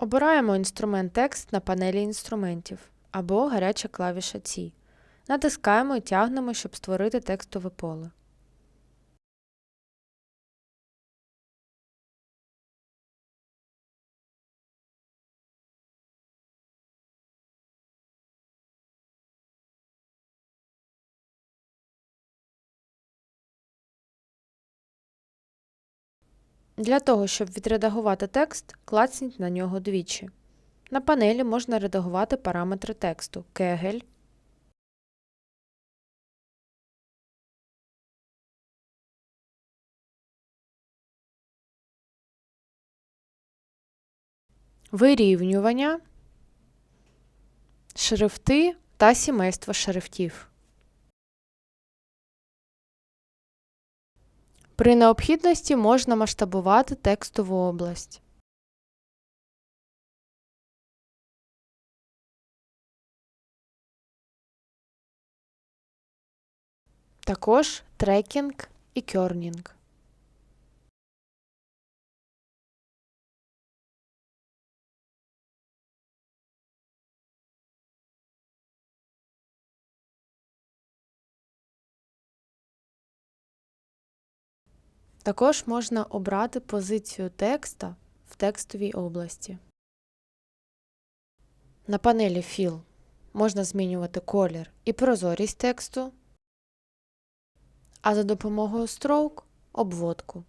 Обираємо інструмент текст на панелі інструментів або гаряча клавіша Ці. Натискаємо і тягнемо, щоб створити текстове поле. Для того, щоб відредагувати текст, клацніть на нього двічі. На панелі можна редагувати параметри тексту Кегель, вирівнювання, шрифти та сімейство шрифтів. При необхідності можна масштабувати текстову область. Також трекінг і кьорнінг. Також можна обрати позицію текста в текстовій області. На панелі Fill можна змінювати колір і прозорість тексту, а за допомогою Stroke – обводку.